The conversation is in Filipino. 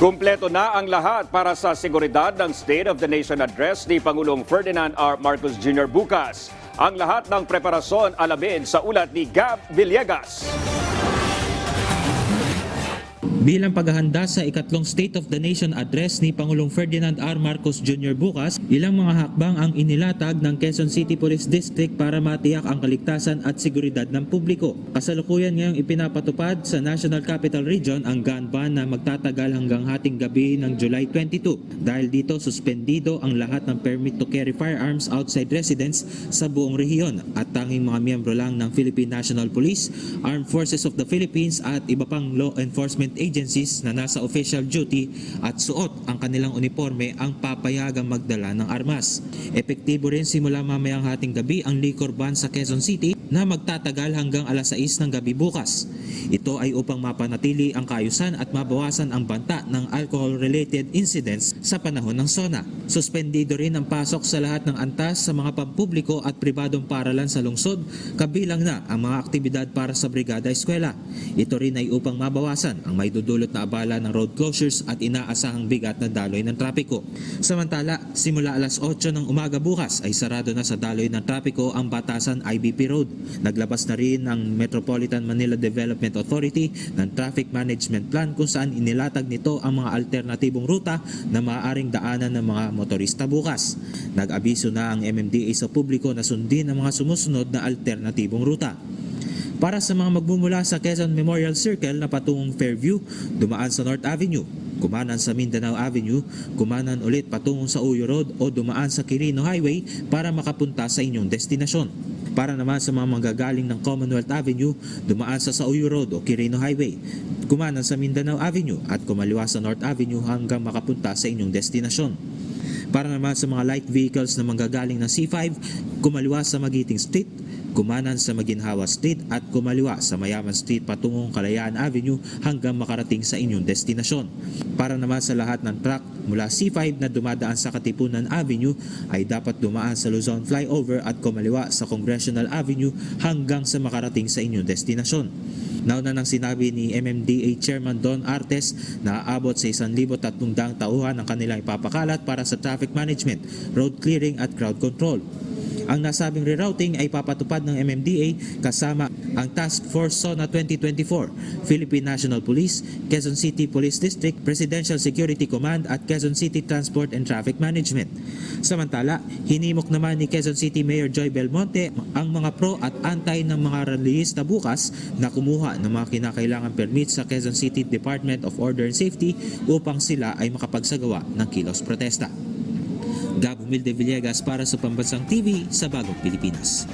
Kumpleto na ang lahat para sa seguridad ng State of the Nation Address ni Pangulong Ferdinand R. Marcos Jr. bukas. Ang lahat ng preparasyon alamin sa ulat ni Gab Villegas. Bilang paghahanda sa ikatlong State of the Nation address ni Pangulong Ferdinand R. Marcos Jr. bukas, ilang mga hakbang ang inilatag ng Quezon City Police District para matiyak ang kaligtasan at seguridad ng publiko. Kasalukuyan ngayong ipinapatupad sa National Capital Region ang gun ban na magtatagal hanggang hating gabi ng July 22. Dahil dito, suspendido ang lahat ng permit to carry firearms outside residence sa buong rehiyon at tanging mga miyembro lang ng Philippine National Police, Armed Forces of the Philippines at iba pang law enforcement agencies na nasa official duty at suot ang kanilang uniforme ang papayagang magdala ng armas. Epektibo rin simula mamayang hating gabi ang liquor ban sa Quezon City na magtatagal hanggang alas 6 ng gabi bukas. Ito ay upang mapanatili ang kaayusan at mabawasan ang banta ng alcohol-related incidents sa panahon ng SONA. Suspendido rin ang pasok sa lahat ng antas sa mga pampubliko at pribadong paralan sa lungsod, kabilang na ang mga aktibidad para sa Brigada Eskwela. Ito rin ay upang mabawasan ang may dudulot na abala ng road closures at inaasahang bigat na daloy ng trapiko. Samantala, simula alas 8 ng umaga bukas ay sarado na sa daloy ng trapiko ang Batasan IBP Road. Naglabas na rin ng Metropolitan Manila Development Authority ng Traffic Management Plan kung saan inilatag nito ang mga alternatibong ruta na maaaring daanan ng mga motorista bukas. Nag-abiso na ang MMDA sa publiko na sundin ang mga sumusunod na alternatibong ruta. Para sa mga magmumula sa Quezon Memorial Circle na patungong Fairview, dumaan sa North Avenue, kumanan sa Mindanao Avenue, kumanan ulit patungong sa Uyo Road o dumaan sa Quirino Highway para makapunta sa inyong destinasyon. Para naman sa mga manggagaling ng Commonwealth Avenue, dumaan sa Sauyo Road o Quirino Highway, kumanan sa Mindanao Avenue at kumaliwa sa North Avenue hanggang makapunta sa inyong destinasyon. Para naman sa mga light vehicles na manggagaling ng C5, kumaliwa sa Magiting Street, kumanan sa Maginhawa Street at kumaliwa sa Mayaman Street patungong Kalayaan Avenue hanggang makarating sa inyong destinasyon. Para naman sa lahat ng truck mula C5 na dumadaan sa Katipunan Avenue ay dapat dumaan sa Luzon Flyover at kumaliwa sa Congressional Avenue hanggang sa makarating sa inyong destinasyon. Nauna nang sinabi ni MMDA Chairman Don Artes na aabot sa 1,300 tauhan ang kanilang ipapakalat para sa traffic management, road clearing at crowd control. Ang nasabing rerouting ay papatupad ng MMDA kasama ang Task Force SONA 2024, Philippine National Police, Quezon City Police District, Presidential Security Command at Quezon City Transport and Traffic Management. Samantala, hinimok naman ni Quezon City Mayor Joy Belmonte ang mga pro at anti ng mga rallyista bukas na kumuha ng mga kinakailangan permit sa Quezon City Department of Order and Safety upang sila ay makapagsagawa ng kilos protesta. Gabo Milde Villegas para sa Pambansang TV sa Bagong Pilipinas.